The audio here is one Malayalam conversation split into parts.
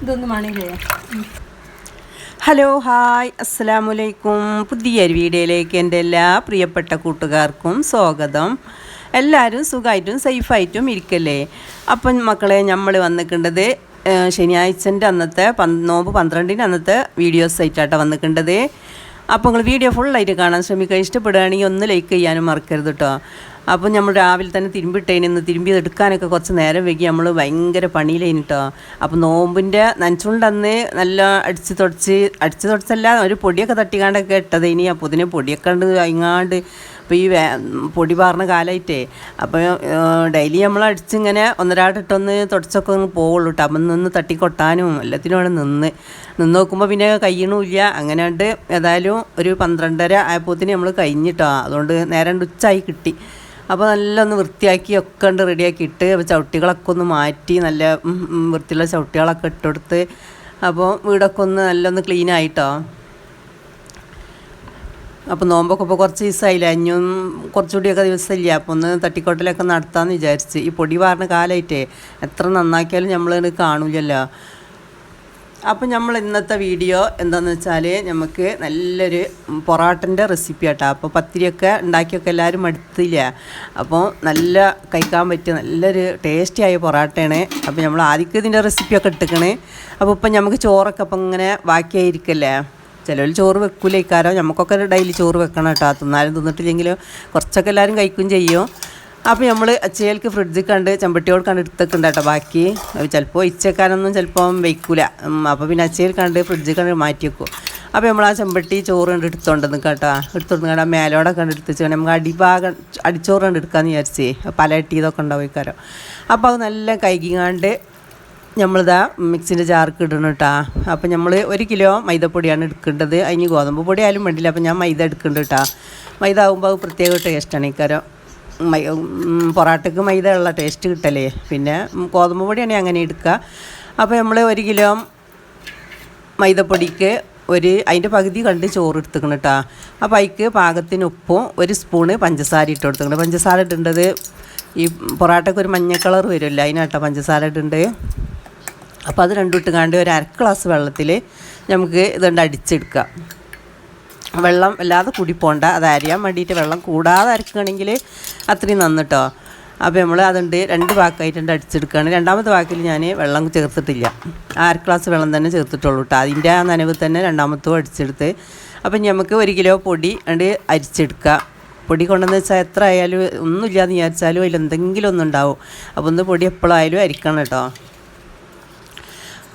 ഇതൊന്നും വേണില്ലേ ഹലോ ഹായ് അസ്സലാമലൈക്കും പുതിയൊരു വീഡിയോയിലേക്ക് എന്റെ എല്ലാ പ്രിയപ്പെട്ട കൂട്ടുകാർക്കും സ്വാഗതം. എല്ലാവരും സുഖമായിട്ടും സേഫായിട്ടും ഇരിക്കല്ലേ? അപ്പം മക്കളെ നമ്മൾ വന്നിട്ടുണ്ടത് ശനിയാഴ്ചന്റെ അന്നത്തെ നോമ്പ് പന്ത്രണ്ടിന് അന്നത്തെ വീഡിയോസ് ആയിട്ടാട്ടോ വന്നിട്ടുണ്ടത് അപ്പോൾ നിങ്ങൾ വീഡിയോ ഫുള്ളായിട്ട് കാണാൻ ശ്രമിക്കുക. ഇഷ്ടപ്പെടുകയാണെങ്കിൽ ഒന്ന് ലൈക്ക് ചെയ്യാനും മറക്കരുത് കേട്ടോ അപ്പം നമ്മൾ രാവിലെ തന്നെ തിരുമ്പിട്ടേനിന്ന് തിരുമ്പി എടുക്കാനൊക്കെ കുറച്ച് നേരം വൈകി. നമ്മൾ ഭയങ്കര പണിയിലേനി കേട്ടോ അപ്പോൾ നോമ്പിന്റെ നനച്ചുകൊണ്ട് അന്ന് നല്ല അടിച്ച് തുടച്ച് അടിച്ച് തുടച്ചല്ല ഒരു പൊടിയൊക്കെ തട്ടിക്കാണ്ടൊക്കെ ഇട്ടത് ഇനി അപ്പോൾ ഇതിനെ പൊടിയൊക്കെ ഉണ്ട് അയങ്ങാണ്ട് അപ്പോൾ ഈ വേ പൊടി പാർന്ന കാലമായിട്ടേ അപ്പോൾ ഡെയിലി നമ്മൾ അടിച്ചിങ്ങനെ ഒന്നരാട്ടിട്ടൊന്ന് തുടച്ചൊക്കെ ഒന്ന് പോവുള്ളൂ അപ്പം നിന്ന് തട്ടിക്കൊട്ടാനും എല്ലാത്തിനും അവിടെ നിന്ന് നിന്ന് നോക്കുമ്പോൾ പിന്നെ കഴിയണമില്ല അങ്ങനെ ഉണ്ട് ഏതായാലും ഒരു പന്ത്രണ്ടര ആയപ്പോത്തിന് നമ്മൾ കഴിഞ്ഞിട്ടോ അതുകൊണ്ട് നേരം ഉച്ചായി കിട്ടി. അപ്പോൾ നല്ല ഒന്ന് വൃത്തിയാക്കി ഒക്കെ ഉണ്ട് റെഡിയാക്കി ഇട്ട് അപ്പോൾ ചവിട്ടികളൊക്കെ ഒന്ന് മാറ്റി നല്ല വൃത്തിയുള്ള ചവിട്ടികളൊക്കെ ഇട്ടെടുത്ത് അപ്പോൾ വീടൊക്കെ ഒന്ന് നല്ലൊന്ന് ക്ലീൻ ആയിട്ടോ അപ്പോൾ നോമ്പൊക്കെ ഇപ്പോൾ കുറച്ച് ദിവസമായില്ല അഞ്ഞും കുറച്ചുകൂടിയൊക്കെ ദിവസമില്ല? അപ്പോൾ ഒന്ന് തട്ടിക്കോട്ടിലൊക്കെ നടത്താമെന്ന് വിചാരിച്ച്. ഈ പൊടി വാർന്ന കാലമായിട്ടേ എത്ര നന്നാക്കിയാലും നമ്മൾ കാണില്ലല്ലോ അപ്പം നമ്മൾ ഇന്നത്തെ വീഡിയോ എന്താണെന്ന് വെച്ചാൽ നമുക്ക് നല്ലൊരു പൊറാട്ടന്റെ റെസിപ്പി ആട്ടോ. അപ്പോൾ പത്തിരിയൊക്കെ ഉണ്ടാക്കിയൊക്കെ എല്ലാവരും മടുത്തില്ല? അപ്പോൾ നല്ല കഴിക്കാൻ പറ്റിയ നല്ലൊരു ടേസ്റ്റി ആയ പൊറാട്ടയാണ്. അപ്പോൾ നമ്മൾ ആദ്യം ഇതിന്റെ റെസിപ്പിയൊക്കെ എടുക്കണേ അപ്പോൾ ഇപ്പം നമുക്ക് ചോറൊക്കെ അപ്പം ഇങ്ങനെ ബാക്കിയായിരിക്കല്ലേ? ചിലവർ ചോറ് വെക്കൂല ഇക്കാരോ നമുക്കൊക്കെ ഡെയിലി ചോറ് വെക്കണം കേട്ടോ. തിന്നാലും തിന്നിട്ടില്ലെങ്കിലും കുറച്ചൊക്കെ എല്ലാവരും കഴിക്കും ചെയ്യും. അപ്പോൾ നമ്മൾ അച്ചയൽക്ക് ഫ്രിഡ്ജിൽ കണ്ട് ചെമ്പട്ടിയോട് കണ്ട് എടുത്തൊക്കെ ബാക്കി ചിലപ്പോൾ ഇച്ചക്കാനൊന്നും ചിലപ്പം വയ്ക്കൂല അപ്പോൾ പിന്നെ അച്ചയിൽ കണ്ട് ഫ്രിഡ്ജിൽ കണ്ട് മാറ്റി വെക്കും. അപ്പോൾ നമ്മൾ ആ ചെമ്പട്ടി ചോറ് കണ്ട് എടുത്തോണ്ട് നിൽക്കാം കേട്ടോ. എടുത്തോണ്ട് കണ്ട് മേലോടെ കണ്ട് എടുത്ത് വെച്ചാൽ നമുക്ക് അടിഭാഗം അടിച്ചോറ് കണ്ട് എടുക്കാമെന്ന് വിചാരിച്ചേ. പല ഇട്ടിയതൊക്കെ ഉണ്ടാവും ഇക്കാരം അപ്പോൾ അത് നല്ല കൈകിങ്ങാണ്ട് നമ്മളിതാ മിക്സിന്റെ ജാർക്ക് ഇടണം കേട്ടോ അപ്പം നമ്മൾ ഒരു കിലോ മൈദപ്പൊടിയാണ് എടുക്കേണ്ടത്. അതിന് ഗോതമ്പ് പൊടി ആയാലും വേണ്ടില്ല. അപ്പം ഞാൻ മൈദ എടുക്കുന്നുണ്ട് കേട്ടോ മൈദ ആകുമ്പോൾ പ്രത്യേക ടേസ്റ്റാണ് ഇക്കാരം മൈ പൊറാട്ടയ്ക്ക് മൈദ ഉള്ള ടേസ്റ്റ് കിട്ടലേ പിന്നെ ഗോതമ്പ് പൊടിയാണ് അങ്ങനെ എടുക്കുക അപ്പോൾ നമ്മൾ ഒരു കിലോ മൈദപ്പൊടിക്ക് ഒരു അതിന്റെ പകുതി കണ്ട് ചോറ് എടുത്തുക്കണം കേട്ടോ അപ്പോൾ അതിക്ക് പാകത്തിന് ഉപ്പും ഒരു സ്പൂണ് പഞ്ചസാര ഇട്ട് കൊടുത്തുക്കണം. പഞ്ചസാര ഇടേണ്ടത് ഈ പൊറാട്ടയ്ക്ക് ഒരു മഞ്ഞ കളർ വരുമല്ലോ. അതിനാട്ടോ പഞ്ചസാര ഇടേണ്ടത്. അപ്പോൾ അത് രണ്ടും ഇട്ടുകാണ്ട് ഒരു അര ഗ്ലാസ് വെള്ളത്തിൽ നമുക്ക് ഇതുകൊണ്ട് അടിച്ചെടുക്കാം. വെള്ളം അല്ലാതെ കൂടി പോണ്ട അത് അരിയാൻ വേണ്ടിയിട്ട് വെള്ളം കൂടാതെ അരക്കുകയാണെങ്കിൽ അത്രയും നന്നിട്ടോ അപ്പോൾ നമ്മൾ അതുണ്ട് രണ്ട് വാക്കായിട്ടുണ്ട് അടിച്ചെടുക്കുകയാണ് രണ്ടാമത്തെ വാക്കിൽ ഞാൻ വെള്ളം ചേർത്തിട്ടില്ല. ആ അര ഗ്ലാസ് വെള്ളം തന്നെ ചേർത്തിട്ടുള്ളൂ കേട്ടോ അതിന്റെ ആ നനവ് തന്നെ രണ്ടാമത്തോ അടിച്ചെടുത്ത്. അപ്പം നമുക്ക് ഒരു കിലോ പൊടി ഉണ്ട് അരിച്ചെടുക്കുക പൊടി കൊണ്ടെന്ന് വെച്ചാൽ എത്ര ആയാലും ഒന്നുമില്ലാന്ന് വിചാരിച്ചാലും അതിൽ എന്തെങ്കിലും ഒന്നും ഉണ്ടാവും അപ്പോൾ ഒന്ന് പൊടി എപ്പോഴായാലും അരിക്കണം കേട്ടോ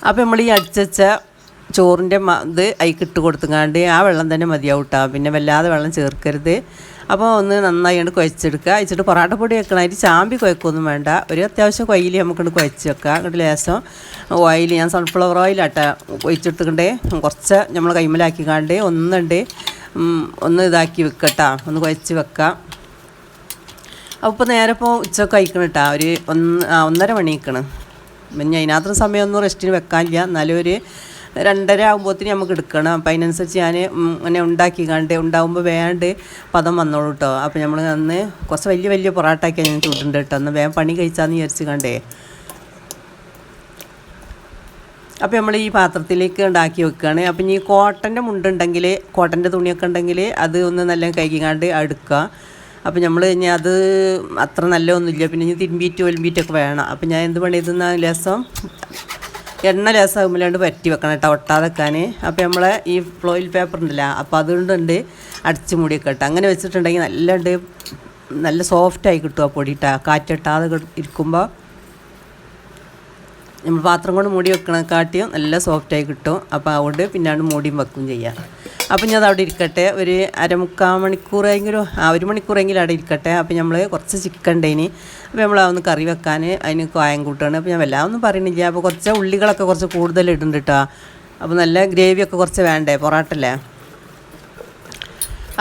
അപ്പോൾ നമ്മൾ ഈ അടിച്ചച്ച ചോറിന്റെ ഇത് അതിക്ക് ഇട്ട് കൊടുത്തുങ്ങാണ്ട് ആ വെള്ളം തന്നെ മതിയാവും കേട്ടോ പിന്നെ വല്ലാതെ വെള്ളം ചേർക്കരുത്. അപ്പോൾ ഒന്ന് നന്നായി കൊണ്ട് കുഴച്ചെടുക്കുക. അയച്ചിട്ട് പൊറാട്ട പൊടി വെക്കണം. അതിൽ ചാമ്പി കുഴക്കൊന്നും വേണ്ട. ഒരു അത്യാവശ്യം കൊയിൽ നമുക്കൊണ്ട് കുഴച്ച് വെക്കുക എന്നിട്ട് ലേശം ഓയിൽ ഞാൻ സൺഫ്ലവർ ഓയിലാട്ടെ ഒഴിച്ചെടുത്തുകൊണ്ടേ കുറച്ച് നമ്മൾ കൈമലാക്കിക്കാണ്ട് ഒന്നുണ്ട്. ഒന്ന് ഇതാക്കി വെക്കട്ടാ. ഒന്ന് കുഴച്ച് വെക്കാം. അപ്പോൾ നേരെ ഇപ്പോൾ ഉച്ചയ്ക്ക് കഴിക്കണം കേട്ടോ ഒരു ഒന്ന് ഒന്നര മണി നിൽക്കണം പിന്നെ അതിനകത്ത് സമയമൊന്നും റെസ്റ്റിന് വെക്കാനില്ല. എന്നാലും ഒരു രണ്ടര ആകുമ്പോഴത്തേന് നമുക്ക് എടുക്കണം. അപ്പം അതിനനുസരിച്ച് ഞാൻ ഇങ്ങനെ ഉണ്ടാക്കി കണ്ട് ഉണ്ടാകുമ്പോൾ വേണ്ട പദം വന്നോളൂ കേട്ടോ അപ്പം നമ്മൾ അന്ന് കുറച്ച് വലിയ വലിയ പൊറാട്ടയൊക്കെ ഞാൻ ചൂടുണ്ട് കേട്ടോ അന്ന് വേഗം പണി കഴിച്ചാന്ന് വിചാരിച്ച് കണ്ടേ അപ്പോൾ നമ്മൾ ഈ പാത്രത്തിലേക്ക് ഉണ്ടാക്കി വെക്കുകയാണ് അപ്പം ഈ കോട്ടന്റെ മുണ്ടുണ്ടെങ്കിൽ കോട്ടന്റെ തുണിയൊക്കെ ഉണ്ടെങ്കിൽ അത് ഒന്ന് നല്ല കൈകിങ്ങാണ്ട് എടുക്കുക അപ്പം നമ്മൾ ഇനി അത് അത്ര നല്ലതൊന്നുമില്ല. പിന്നെ ഇനി തിരുമ്പീറ്റ് ഒലുമ്പീറ്റൊക്കെ വേണം. അപ്പം ഞാൻ എന്ത് പണി ഇതെന്ന ലേസം എണ്ണ ലേസാകുമ്പോഴാണ്ട് പറ്റി വെക്കണം കേട്ടോ ഒട്ടാതെ വെക്കാൻ അപ്പോൾ നമ്മളെ ഈ ഫ്ലോയിൽ പേപ്പർ ഉണ്ടല്ലോ അപ്പോൾ അതുകൊണ്ടുണ്ട് അടിച്ച് മൂടിയൊക്കെ കേട്ടോ അങ്ങനെ വെച്ചിട്ടുണ്ടെങ്കിൽ നല്ല ഉണ്ട് നല്ല സോഫ്റ്റായി കിട്ടും ആ കാറ്റൊട്ടാതെ ഇരിക്കുമ്പോൾ നമ്മൾ പാത്രം കൊണ്ട് മൂടി വെക്കണ കാട്ടിയും നല്ല സോഫ്റ്റായി കിട്ടും. അപ്പോൾ അതുകൊണ്ട് പിന്നാണ്ട് മൂടിയും വെക്കും ചെയ്യാം. അപ്പം ഞാൻ അവിടെ ഇരിക്കട്ടെ. ഒരു അരമുക്കാൽ മണിക്കൂറെങ്കിലും ആ ഒരു മണിക്കൂറെങ്കിലും അവിടെ ഇരിക്കട്ടെ. അപ്പം നമ്മൾ കുറച്ച് ചിക്കൻ ഉണ്ടേനി അപ്പോൾ നമ്മൾ അതൊന്ന് കറി വെക്കാൻ അതിന് കായം കൂട്ടുകയാണ് അപ്പോൾ ഞാൻ വല്ലാതെ ഒന്നും പറയണില്ല അപ്പോൾ കുറച്ച് ഉള്ളികളൊക്കെ കുറച്ച് കൂടുതൽ ഇടുന്നുണ്ട് കേട്ടോ അപ്പോൾ നല്ല ഗ്രേവിയൊക്കെ കുറച്ച് വേണ്ടേ? പൊറാട്ടല്ലേ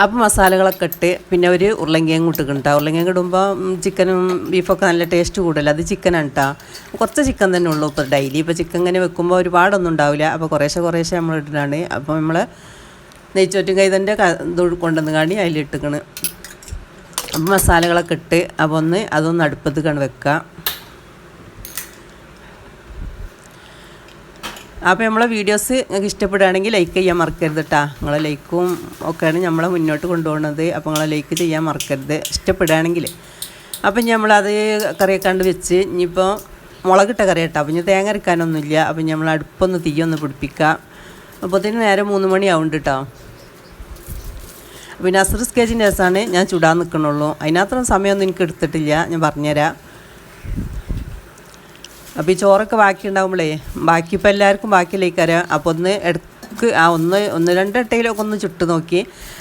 അപ്പോൾ മസാലകളൊക്കെ ഇട്ട് പിന്നെ ഒരു ഉരുളങ്കിയും കൂട്ടുക കേട്ടോ ഉരുളങ്കിയും ഇടുമ്പോൾ ചിക്കനും ബീഫൊക്കെ നല്ല ടേസ്റ്റ് കൂടുതൽ അത് ചിക്കനാണ് കേട്ടോ കുറച്ച് ചിക്കൻ തന്നെ ഉള്ളൂ ഇപ്പോൾ ഡെയിലി ഇപ്പോൾ ചിക്കൻ ഇങ്ങനെ വെക്കുമ്പോൾ ഒരുപാടൊന്നും ഉണ്ടാവില്ല അപ്പോൾ കുറേശ്ശെ കുറേശ്ശെ നമ്മൾ ഇടുന്നതാണ്. അപ്പോൾ നമ്മൾ നെയ്ച്ചോറ്റും കൈതന്റെ കൊണ്ടുവന്ന് കാണി അതിലിട്ടിക്കണ് അപ്പം മസാലകളൊക്കെ ഇട്ട് അപ്പോൾ ഒന്ന് അതൊന്ന് അടുപ്പത്ത് കണ്ട് വെക്കുക അപ്പോൾ നമ്മളെ വീഡിയോസ് നിങ്ങൾക്ക് ഇഷ്ടപ്പെടുകയാണെങ്കിൽ ലൈക്ക് ചെയ്യാൻ മറക്കരുത് കേട്ടോ നിങ്ങളെ ലൈക്കും ഒക്കെയാണ് നമ്മളെ മുന്നോട്ട് കൊണ്ടുപോകുന്നത് അപ്പോൾ നിങ്ങളെ ലൈക്ക് ചെയ്യാൻ മറക്കരുത്. ഇഷ്ടപ്പെടുകയാണെങ്കിൽ. അപ്പം നമ്മളത് കറിയൊക്കെ വെച്ച് ഇനിയിപ്പോൾ മുളകിട്ട കറി കേട്ടോ അപ്പം ഇനി തേങ്ങ അരക്കാനൊന്നുമില്ല. അപ്പം നമ്മൾ അടുപ്പൊന്ന് തീയൊന്ന് പിടിപ്പിക്കുക അപ്പോഴത്തേന് നേരെ മൂന്ന് മണിയാവുന്നുണ്ട് കേട്ടോ പിന്നെ അസർ സ്കേജിന്റെ നേഴ്സാണ്. ഞാൻ ചുടാൻ നിൽക്കണുള്ളൂ. അതിനത്രയും സമയമൊന്നും എനിക്ക് എടുത്തിട്ടില്ല. ഞാൻ പറഞ്ഞുതരാം. അപ്പോൾ ഈ ചോറൊക്കെ ബാക്കി ഉണ്ടാകുമ്പോഴേ ബാക്കി ഇപ്പോൾ എല്ലാവർക്കും ബാക്കിയിലേക്ക് അറിയാം അപ്പോൾ ഒന്ന് ഇടയ്ക്ക് ആ ഒന്ന് ഒന്ന് രണ്ട് ഇട്ടയിലൊക്കെ ഒന്ന് ചുട്ട് നോക്കി.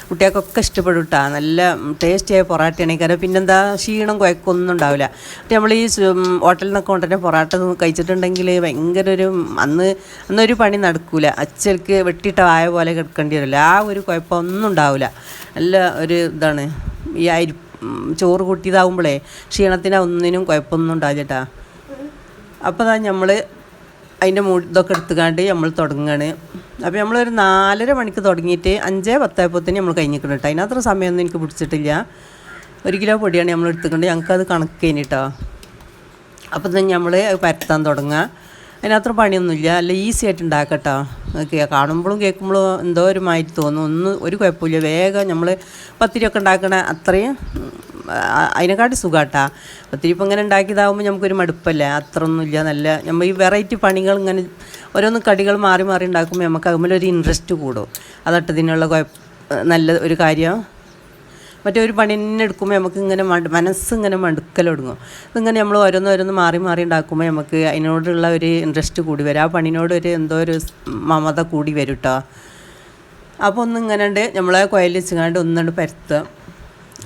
കുട്ടികൾക്കൊക്കെ ഇഷ്ടപ്പെടും കേട്ടോ നല്ല ടേസ്റ്റിയായ പൊറാട്ടയാണ്. കാരണം പിന്നെന്താ ക്ഷീണം കുഴക്കൊന്നും ഉണ്ടാവില്ല. പക്ഷേ നമ്മൾ ഈ ഹോട്ടലിൽ നിന്നൊക്കെ കൊണ്ടുവരുന്ന പൊറാട്ട കഴിച്ചിട്ടുണ്ടെങ്കിൽ ഭയങ്കര ഒരു അന്ന് അന്നൊരു പണി നടക്കൂല. അച്ചൽക്ക് വെട്ടിയിട്ട വായ പോലെ കിടക്കേണ്ടി വരില്ല. ആ ഒരു കുഴപ്പമൊന്നും ഉണ്ടാവില്ല. നല്ല ഒരു ഇതാണ്. ഈ അരി ചോറ് കൂട്ടിയതാവുമ്പോഴേ ക്ഷീണത്തിന് ഒന്നിനും കുഴപ്പമൊന്നും ഉണ്ടാവില്ല കേട്ടോ അപ്പോൾ നമ്മൾ അതിന്റെ മൂ ഇതൊക്കെ എടുത്തുകൊണ്ട് നമ്മൾ തുടങ്ങുകയാണ് അപ്പോൾ നമ്മളൊരു നാലര മണിക്ക് തുടങ്ങിയിട്ട് അഞ്ചേ പത്തായപ്പോഴത്തേന് നമ്മൾ കഴിഞ്ഞിരിക്കണം കേട്ടോ. അതിനത്ര സമയമൊന്നും എനിക്ക് പിടിച്ചിട്ടില്ല. ഒരു കിലോ പൊടിയാണ് നമ്മൾ എടുത്തുകൊണ്ട് ഞങ്ങൾക്കത് കണക്ക് കഴിഞ്ഞിട്ടോ അപ്പോൾ തന്നെ നമ്മൾ പരത്താൻ തുടങ്ങുക അതിനത്ര പണിയൊന്നുമില്ല. അല്ല ഈസി ആയിട്ട് ഉണ്ടാക്കട്ടോ കാണുമ്പോഴും കേൾക്കുമ്പോഴും എന്തോ ഒരു മാതിരി തോന്നും. ഒന്നും ഒരു കുഴപ്പമില്ല. വേഗം നമ്മൾ പത്തിരിയൊക്കെ ഉണ്ടാക്കണ അത്രയും അതിനെക്കാട്ടി സുഖാട്ടാ. ഒത്തിരി ഇപ്പം ഇങ്ങനെ ഉണ്ടാക്കിയതാകുമ്പോൾ നമുക്കൊരു മടുപ്പല്ലേ? അത്ര ഒന്നുമില്ല നല്ല നമ്മൾ ഈ വെറൈറ്റി പണികൾ ഇങ്ങനെ ഓരോന്ന് കടികൾ മാറി മാറി ഉണ്ടാക്കുമ്പോൾ നമുക്ക് ഒരു ഇൻട്രസ്റ്റ് കൂടും. അതട്ടതിനുള്ള കുഴപ്പ നല്ല ഒരു കാര്യം? മറ്റേ ഒരു പണി തന്നെ എടുക്കുമ്പോൾ നമുക്ക് ഇങ്ങനെ മനസ്സ് ഇങ്ങനെ മടുക്കൽ തുടങ്ങും ഇതിങ്ങനെ നമ്മൾ ഓരോന്ന് ഓരോന്ന് മാറി മാറി ഉണ്ടാക്കുമ്പോൾ നമുക്ക് അതിനോടുള്ള ഒരു ഇൻട്രസ്റ്റ് കൂടി വരും. ആ പണിനോട് ഒരു എന്തോ ഒരു മമത കൂടി വരും കേട്ടോ അപ്പോൾ ഒന്നിങ്ങനെ നമ്മളെ കുഴൽ വെച്ചുകൊണ്ട് ഒന്നുകൊണ്ട് പരത്തുക.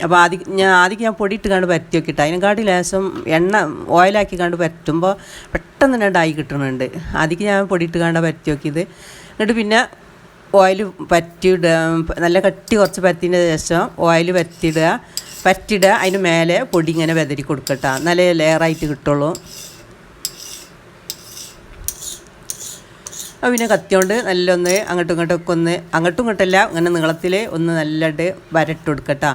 അപ്പോൾ ആദ്യം ഞാൻ ആദ്യം ഞാൻ പൊടിയിട്ട് കണ്ട് പരത്തി നോക്കിയിട്ട് അതിനെക്കാട്ടി ലേശം എണ്ണ ഓയിലാക്കി കണ്ട് പറ്റുമ്പോൾ പെട്ടെന്ന് തന്നെ ഡായി കിട്ടുന്നുണ്ട്. ആദ്യം ഞാൻ പൊടിയിട്ട് കണ്ട പരത്തി നോക്കിയത് എന്നിട്ട് പിന്നെ ഓയിൽ പറ്റിയിടുക നല്ല കട്ടി കുറച്ച് പരത്തിന്റെ ശേഷം ഓയിൽ പരത്തിയിടുക. പറ്റിയിടുക അതിന് മേലെ പൊടി ഇങ്ങനെ വെതരി കൊടുക്കട്ടെ. നല്ല ലെയറായിട്ട് കിട്ടുള്ളൂ. അപ്പോൾ പിന്നെ കത്തിയോണ്ട് നല്ല ഒന്ന് അങ്ങോട്ടും ഇങ്ങോട്ടും ഒക്കെ ഒന്ന് അങ്ങോട്ടും ഇങ്ങോട്ടല്ല അങ്ങനെ നീളത്തിൽ ഒന്ന് നല്ലതായിട്ട് വരട്ട് കൊടുക്കട്ടോ.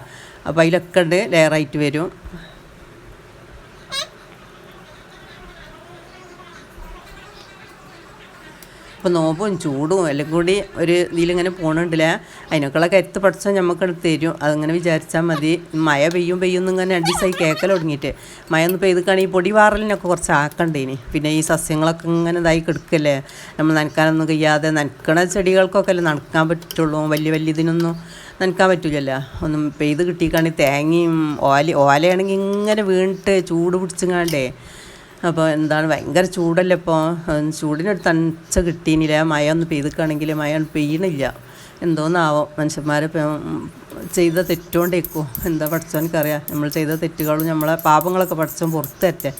അപ്പോൾ അതിലൊക്കെ ഉണ്ട് ലെയറായിട്ട് വരും. ഇപ്പോൾ നോമ്പും ചൂടും എല്ലാം കൂടി ഒരു ഇതിലിങ്ങനെ പോകണുണ്ടല്ലേ അതിനൊക്കെയുള്ള കരുത്ത് പഠിച്ചാൽ നമുക്ക് തരും. അതങ്ങനെ വിചാരിച്ചാൽ മതി. മഴ പെയ്യും പെയ്യും ഇങ്ങനെ രണ്ട് ദിവസമായി കേക്കൽ തുടങ്ങിയിട്ട്. മഴ ഒന്ന് പെയ്തുക്കാണെങ്കിൽ പൊടി വാറലിനൊക്കെ കുറച്ച് ആക്കണ്ടേനി. പിന്നെ ഈ സസ്യങ്ങളൊക്കെ ഇങ്ങനെ ഇതായി കിടക്കല്ലേ? നമ്മൾ നനക്കാനൊന്നും കഴിയാതെ നനക്കണ ചെടികൾക്കൊക്കെ അല്ലേ നടക്കാൻ പറ്റുള്ളൂ. വലിയ വലിയ ഇതിനൊന്നും നനക്കാൻ പറ്റില്ലല്ലോ ഒന്നും പെയ്ത് കിട്ടിക്കാണെങ്കിൽ തേങ്ങയും ഓല ഓലയാണെങ്കിൽ ഇങ്ങനെ വീണിട്ട് ചൂട് പിടിച്ചങ്ങാണ്ടേ അപ്പോൾ എന്താണ് ഭയങ്കര ചൂടല്ലേ ഇപ്പോൾ ചൂടിനൊരു തണിച്ച കിട്ടീനില്ല. മഴ ഒന്ന് പെയ്തുക്കാണെങ്കിൽ മഴ പെയ്യണില്ല. എന്തോന്നാവോ? മനുഷ്യന്മാരെ ചെയ്ത തെറ്റുകൊണ്ടിരിക്കുമോ എന്താ പഠിച്ചവനക്കറിയാം നമ്മൾ ചെയ്ത തെറ്റുകളും നമ്മളെ പാപങ്ങളൊക്കെ പഠിച്ചോ പുറത്തേറ്റെ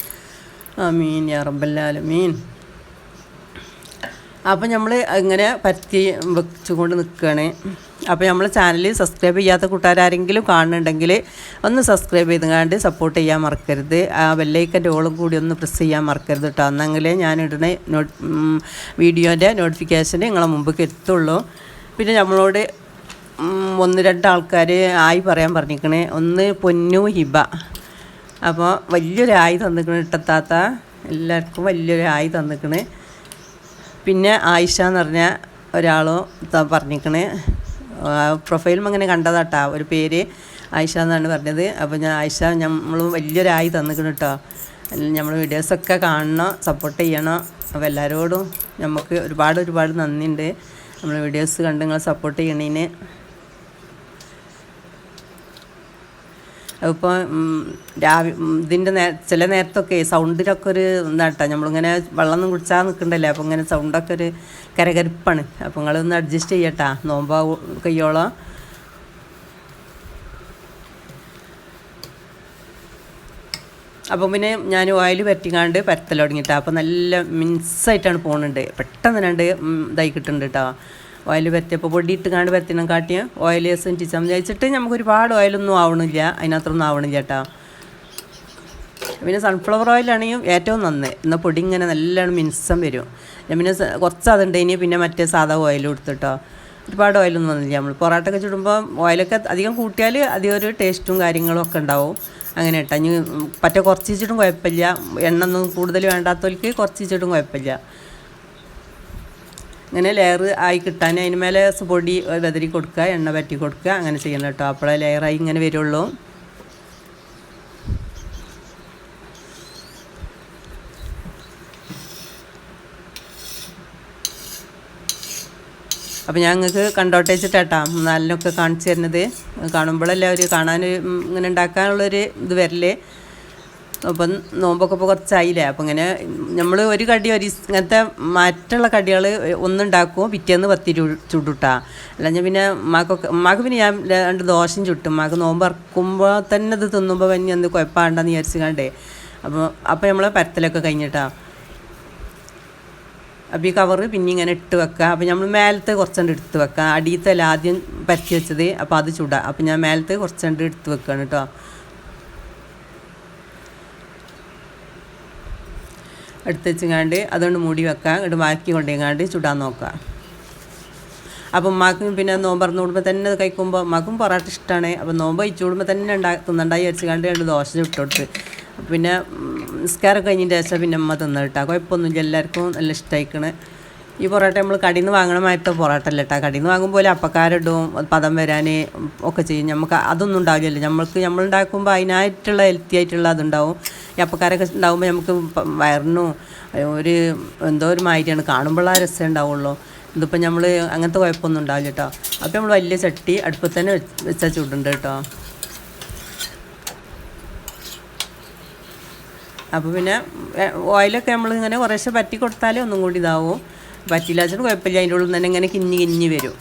ആ മീൻ ഇറമ്പല്ലാലും മീൻ അപ്പം നമ്മൾ ഇങ്ങനെ പരത്തി വെച്ചുകൊണ്ട് നിൽക്കുകയാണ് അപ്പോൾ നമ്മൾ ചാനൽ സബ്സ്ക്രൈബ് ചെയ്യാത്ത കൂട്ടുകാരെങ്കിലും കാണുന്നുണ്ടെങ്കിൽ ഒന്ന് സബ്സ്ക്രൈബ് ചെയ്തുകൊണ്ട് സപ്പോർട്ട് ചെയ്യാൻ മറക്കരുത്. ആ ബെല്ലൈക്കന്റെ ഓളും കൂടി ഒന്ന് പ്രസ് ചെയ്യാൻ മറക്കരുത് കേട്ടോ. എന്നെങ്കിലേ ഞാനിടുന്ന വീഡിയോന്റെ നോട്ടിഫിക്കേഷൻ നിങ്ങളെ മുമ്പ് എത്തുള്ളൂ. പിന്നെ നമ്മളോട് ഒന്ന് രണ്ട് ആൾക്കാർ ആയി പറയാൻ പറഞ്ഞിരിക്കണേ. ഒന്ന് പൊന്നു ഹിബ. അപ്പോൾ വലിയൊരു ആയി തന്നിക്കണ് ഇട്ടത്താത്ത എല്ലാവർക്കും വലിയൊരു ആയി തന്നിക്കണ് പിന്നെ ആയിഷ എന്ന് പറഞ്ഞ ഒരാളും പറഞ്ഞിരിക്കണേ. പ്രൊഫൈലും അങ്ങനെ കണ്ടതാട്ടാ. ഒരു പേര് ആയിഷ എന്നാണ് പറഞ്ഞത്. അപ്പോൾ ഞാൻ ആയിഷ നമ്മൾ വലിയൊരായി തന്നിക്കണം കേട്ടോ നമ്മൾ വീഡിയോസൊക്കെ കാണണം സപ്പോർട്ട് ചെയ്യണം. അപ്പോൾ എല്ലാവരോടും നമുക്ക് ഒരുപാട് ഒരുപാട് നന്ദിയുണ്ട് നമ്മൾ വീഡിയോസ് കണ്ട് നിങ്ങൾ സപ്പോർട്ട് ചെയ്യണതിന് ഇപ്പോൾ രാവി ഇതിന്റെ നേ ചില നേരത്തൊക്കെ സൗണ്ടിലൊക്കെ ഒരു ഇതാട്ടാ. നമ്മളിങ്ങനെ വെള്ളം കുടിച്ചാൽ നിൽക്കണ്ടല്ലേ അപ്പോൾ ഇങ്ങനെ സൗണ്ടൊക്കെ ഒരു കരകരിപ്പാണ്. അപ്പോൾ നിങ്ങളൊന്ന് അഡ്ജസ്റ്റ് ചെയ്യട്ടാ. നോമ്പാ കയ്യോളം. അപ്പം പിന്നെ ഞാൻ ഓയിൽ പറ്റിക്കാണ്ട് പരത്തൽ തുടങ്ങിയിട്ടാണ് അപ്പോൾ നല്ല മിൻസായിട്ടാണ് പോകുന്നുണ്ട് പെട്ടെന്ന് രണ്ട് ഇതായി കിട്ടുന്നുണ്ട് കേട്ടോ ഓയിൽ വരത്തിയപ്പോൾ പൊടി ഇട്ട് കാണ്ട് പരത്തിനം കാട്ടിയ ഓയിൽ സെന്റിച്ചാൽ വിചാരിച്ചിട്ട് നമുക്ക് ഒരുപാട് ഓയിലൊന്നും ആവണില്ല. അതിനകത്തൊന്നും ആവണില്ല കേട്ടോ. പിന്നെ സൺഫ്ലവർ ഓയിലാണെങ്കിൽ ഏറ്റവും നന്ന്. എന്നാൽ പൊടി ഇങ്ങനെ നല്ലോണം മിനുസം വരും. ഞാൻ പിന്നെ കുറച്ച് അതുണ്ട്. ഇനി പിന്നെ മറ്റേ സാധാ ഓയിൽ കൊടുത്തിട്ടോ ഒരുപാട് ഓയിലൊന്നും വന്നില്ല നമ്മൾ പൊറോട്ട ഒക്കെ ചുടുമ്പോൾ ഓയിലൊക്കെ അധികം കൂട്ടിയാൽ അധികം ഒരു ടേസ്റ്റും കാര്യങ്ങളും ഒക്കെ ഉണ്ടാവും. അങ്ങനെ കേട്ടോ. ഇനി പറ്റ കുറച്ച് വെച്ചിട്ടും കുഴപ്പമില്ല. എണ്ണ ഒന്നും കൂടുതൽ വേണ്ടാത്തവർക്ക് കുറച്ച് വെച്ചിട്ടും കുഴപ്പമില്ല. ഇങ്ങനെ ലെയർ ആയി കിട്ടാൻ അതിന് മേലെ പൊടി വെതറി കൊടുക്കുക എണ്ണ പറ്റി കൊടുക്കുക അങ്ങനെ ചെയ്യണം കേട്ടോ. അപ്പോഴേ ലെയറായി ഇങ്ങനെ വരുള്ളൂ. അപ്പോൾ ഞാൻ നിങ്ങൾക്ക് കണ്ടോട്ടെ വെച്ചിട്ടാ നാലിനൊക്കെ കാണിച്ചു തരുന്നത്. കാണുമ്പോഴല്ലേ അവർ കാണാൻ ഇങ്ങനെ ഉണ്ടാക്കാനുള്ളൊരു ഇത് വരൽ അപ്പം നോമ്പൊക്കെ ഇപ്പോൾ കുറച്ചായില്ലേ? അപ്പം ഇങ്ങനെ നമ്മൾ ഒരു കടി ഒരു ഇങ്ങനത്തെ മറ്റുള്ള കടികൾ ഒന്നുണ്ടാക്കുമോ പിറ്റേന്ന് പത്തി ചുടുട്ടാ. ഞാൻ പിന്നെ ഉമ്മാക്കൊക്കെ ഉമ്മാക്ക് പിന്നെ ഞാൻ രണ്ട് ദോശയും ചുട്ടും. ഉമ്മാക്ക് നോമ്പ് ഇറക്കുമ്പോൾ തന്നെ ഇത് തിന്നുമ്പോൾ പിന്നെ എന്ത് കുഴപ്പമുണ്ടെന്ന് വിചാരിച്ചുകൊണ്ടേ അപ്പോൾ അപ്പോൾ നമ്മൾ പരത്തലൊക്കെ കഴിഞ്ഞിട്ടാ. അപ്പോൾ ഈ കവറ് പിന്നെ ഇങ്ങനെ ഇട്ട് വെക്കുക അപ്പോൾ നമ്മൾ മേലത്തെ കുറച്ചുകൊണ്ട് എടുത്ത് വെക്കുക അടിയത്തല്ല ആദ്യം പരത്തി വെച്ചത്. അപ്പോൾ അത് ചുടാം. അപ്പോൾ ഞാൻ മേലത്തെ കുറച്ചുകൊണ്ട് എടുത്ത് വെക്കുകയാണ് കേട്ടോ എടുത്ത് അതുകൊണ്ട് മൂടി വെക്കാം. എന്നിട്ട് ബാക്കി കൊണ്ടുപോയിങ്ങാണ്ട് ചുടാൻ നോക്കുക അപ്പം ഉമ്മാക്കും പിന്നെ നോമ്പറന്ന് കൂടുമ്പോൾ തന്നെ കഴിക്കുമ്പോൾ ഉമ്മാക്കും പൊറാട്ട ഇഷ്ടമാണ് അപ്പം നോമ്പ് കഴിച്ചു കൂടുമ്പോൾ തന്നെ ഉണ്ടാ തിന്നണ്ടായി വെച്ചുകൊണ്ട് രണ്ട് ദോശ ചുട്ടുകൊടുത്ത് പിന്നെ നിസ്കാരം കഴിഞ്ഞിട്ട് ശേഷം പിന്നെ അമ്മ തിന്നിട്ടാ കുഴപ്പമൊന്നുമില്ല എല്ലാവർക്കും നല്ല ഇഷ്ടമായിക്കണ് ഈ പൊറോട്ട നമ്മൾ കടയിൽ നിന്ന് വാങ്ങണ മാറ്റ പൊറോട്ട അല്ല കേട്ടോ കടയിൽ നിന്ന് വാങ്ങുമ്പോൾ അപ്പക്കാരിടും പദം വരാൻ ഒക്കെ ചെയ്യും. നമുക്ക് അതൊന്നും ഉണ്ടാവില്ലല്ലോ. നമ്മൾക്ക് നമ്മൾ ഉണ്ടാക്കുമ്പോൾ അതിനായിട്ടുള്ള ഹെൽത്തി ആയിട്ടുള്ള അതുണ്ടാവും. ഈ അപ്പക്കാരൊക്കെ ഉണ്ടാകുമ്പോൾ നമുക്ക് വയറിനും ഒരു എന്തോ ഒരു മാതിരിയാണ്. കാണുമ്പോൾ ആ രസം ഉണ്ടാവുള്ളൂ. ഇതിപ്പോൾ നമ്മൾ അങ്ങനത്തെ കുഴപ്പമൊന്നും ഉണ്ടാവില്ല കേട്ടോ അപ്പോൾ നമ്മൾ വലിയ ചട്ടി അടുപ്പത്ത് തന്നെ വെച്ച് വെച്ചാൽ ചൂടുണ്ട് കേട്ടോ. അപ്പോൾ പിന്നെ ഓയിലൊക്കെ നമ്മൾ ഇങ്ങനെ കുറേശ്ശെ പറ്റി കൊടുത്താലേ ഒന്നും കൂടി ഇതാവും. പറ്റില്ല. വെച്ചിട്ട് കുഴപ്പമില്ല. അതിന്റെ ഉള്ളിൽ തന്നെ ഇങ്ങനെ കിഞ്ഞി കിഞ്ഞി വരും.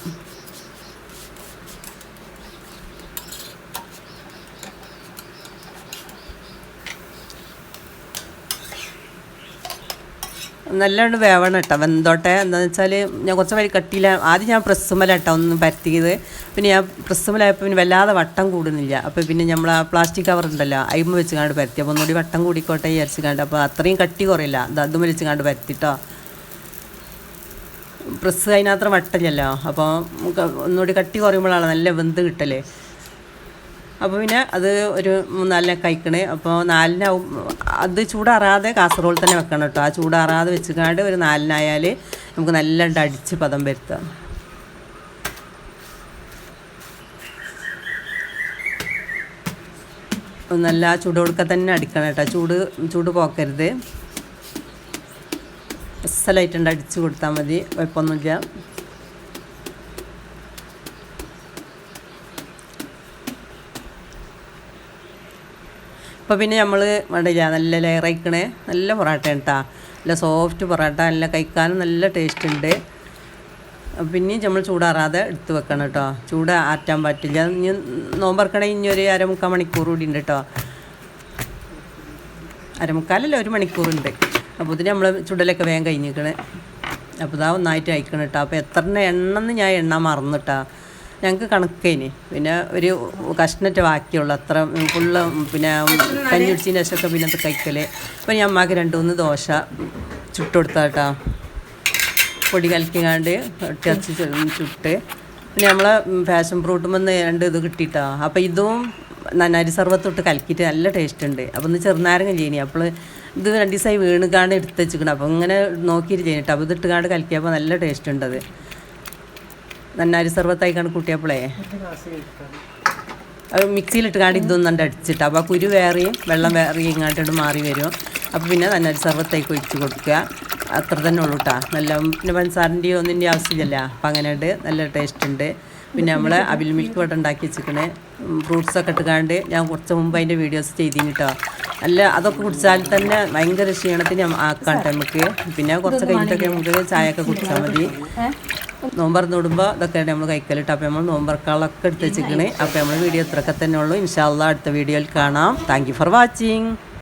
നല്ലോണം വേവണം കേട്ടോ. വെന്തോട്ടെ. എന്താണെന്ന് വെച്ചാൽ ഞാൻ കുറച്ച് വഴി കട്ടിയില്ല ആദ്യം ഞാൻ പ്രസ്സുമല കേട്ടോ ഒന്ന് പരത്തിയത്. പിന്നെ ഞാൻ പ്രസ്സുമലായപ്പോൾ പിന്നെ വല്ലാതെ വട്ടം കൂടുന്നില്ല. അപ്പോൾ പിന്നെ നമ്മൾ ആ പ്ലാസ്റ്റിക് കവർ ഉണ്ടല്ലോ അയിമ്പ് വെച്ച് കണ്ട് പരത്തി. അപ്പോൾ ഒന്നുകൂടി വട്ടം കൂടിക്കോട്ടെ വിചാരിച്ച് കണ്ട്. അപ്പോൾ അത്രയും കട്ടി കുറയില്ല. അത് അതും വലിച്ച് കണ്ട് പരത്തിട്ടോ പ്രസ് അതിനത്ര വട്ടില്ലല്ലോ അപ്പോൾ നമുക്ക് ഒന്നുകൂടി കട്ടി കുറയുമ്പോഴാണ് നല്ല വെന്ത് കിട്ടൽ. അപ്പോൾ പിന്നെ അത് ഒരു മൂന്നാലിനെ കഴിക്കണേ അപ്പോൾ നാലിനാവും അത് ചൂടാറാതെ കാസറോൾ തന്നെ വെക്കണം കേട്ടോ. ആ ചൂടാറാതെ വെച്ചുകാണ്ട് ഒരു നാലിനായാൽ നമുക്ക് നല്ല അടിച്ച് പദം വരുത്താം. നല്ല ചൂട് കൊടുക്കാൻ തന്നെ അടിക്കണം കേട്ടോ. ചൂട് ചൂട് പോക്കരുത്. അസലായിട്ടുണ്ട് അടിച്ചു കൊടുത്താൽ മതി കുഴപ്പമൊന്നുമില്ല. ഇപ്പോൾ പിന്നെ നമ്മൾ വേണ്ടില്ല നല്ല ലെയറയിക്കണേ നല്ല പൊറോട്ട കേട്ടോ നല്ല സോഫ്റ്റ് പൊറോട്ട നല്ല കഴിക്കാനും നല്ല ടേസ്റ്റ് ഉണ്ട്. അപ്പോൾ പിന്നെയും നമ്മൾ ചൂടാറാതെ എടുത്ത് വെക്കണം കേട്ടോ ചൂട് ആറ്റാൻ പറ്റില്ല. ഇനി നോമ്പറക്കണേ ഇനി ഒരു അരമുക്കാൽ മണിക്കൂർ കൂടി ഉണ്ട് കേട്ടോ അരമുക്കാലല്ല ഒരു മണിക്കൂറുണ്ട് അപ്പോൾ ഇതിന് നമ്മൾ ചുടലൊക്കെ വേഗം കഴിഞ്ഞിരിക്കണേ. അപ്പോൾ ഇതാ ഒന്നായിട്ട് അയക്കണം കേട്ടോ അപ്പോൾ എത്ര എണ്ണെന്ന് ഞാൻ എണ്ണ മറന്നിട്ടാ ഞങ്ങൾക്ക് കണക്കേനെ. പിന്നെ ഒരു കഷ്ണറ്റ് ബാക്കിയുള്ളു. അത്ര ഫുള്ള് പിന്നെ കഞ്ഞി കുടിച്ചതിന് ശേഷമൊക്കെ പിന്നെ അത് കഴിക്കൽ അപ്പോൾ ഞാൻ അമ്മയ്ക്ക് രണ്ട് മൂന്ന് ദോശ ചുട്ടുകൊടുത്താ കേട്ടോ പൊടി കലക്കിങ്ങാണ്ട് ഇറച്ചി ചുട്ട്. പിന്നെ നമ്മളെ ഫാഷൻ ഫ്രൂട്ടുമെന്ന് രണ്ട് ഇത് കിട്ടിയിട്ടാ അപ്പോൾ ഇതും നന്നാരി സർവത്തൊട്ട് കലക്കിയിട്ട് നല്ല ടേസ്റ്റ് ഉണ്ട്. അപ്പോൾ ഒന്ന് ചെറുനാരങ്ങ ചെയ്യണി അപ്പോൾ ഇത് രണ്ട് ദിവസമായി വീണുകാണ്ട് എടുത്ത് വെച്ചിക്കണം അപ്പോൾ ഇങ്ങനെ നോക്കിയിട്ട് ചെയ്യണം അപ്പോൾ ഇതിട്ട് കാണ്ട് കലക്കിയപ്പോൾ നല്ല ടേസ്റ്റ് ഉണ്ട് അത്. നന്നാരി സർവത്തായിക്കാണ് കൂട്ടിയപ്പോളേ. അത് മിക്സിയിലിട്ട് കാണ്ട് ഇതൊന്നും അടിച്ചിട്ട്. അപ്പോൾ ആ കുരു വേറെയും വെള്ളം വേറെയും ഇങ്ങോട്ടോട്ട് മാറി വരും. അപ്പോൾ പിന്നെ നന്നാരി സർവത്തേക്ക് ഒഴിച്ച് കൊടുക്കുക. അത്ര തന്നെ ഉള്ളൂ കേട്ടോ നല്ല പിന്നെ പഞ്ചസാറിന്റെയോ ഒന്നിന്റെ ആവശ്യമില്ല അപ്പം അങ്ങനെ ഉണ്ട് നല്ല ടേസ്റ്റ് ഉണ്ട്. പിന്നെ നമ്മൾ അബിൽ മിൽക്ക് വട്ട ഉണ്ടാക്കി വെച്ചിരിക്കണേ. ഫ്രൂട്ട്സ് ഒക്കെ ഇട്ടുകാണ്ട് ഞാൻ കുറച്ച് മുമ്പ് അതിന്റെ വീഡിയോസ് ചെയ്തിന് കേട്ടോ അല്ല അതൊക്കെ കുടിച്ചാൽ തന്നെ ഭയങ്കര ക്ഷീണത്തിന് ആക്കാം നമുക്ക്. പിന്നെ കുറച്ച് കഴിഞ്ഞിട്ടൊക്കെ നമുക്ക് ചായയൊക്കെ കുടിച്ചാൽ മതി. നോമ്പറന്ന് വിടുമ്പോൾ ഇതൊക്കെ നമ്മൾ കഴിക്കലിട്ട് അപ്പോൾ നമ്മൾ നോമ്പറക്കാളൊക്കെ എടുത്ത് വെച്ചിരിക്കണേ. അപ്പോൾ നമ്മൾ വീഡിയോ ഇത്രയൊക്കെ തന്നെ ഉള്ളൂ. ഇൻഷാല്ല അടുത്ത വീഡിയോയിൽ കാണാം. Thank for watching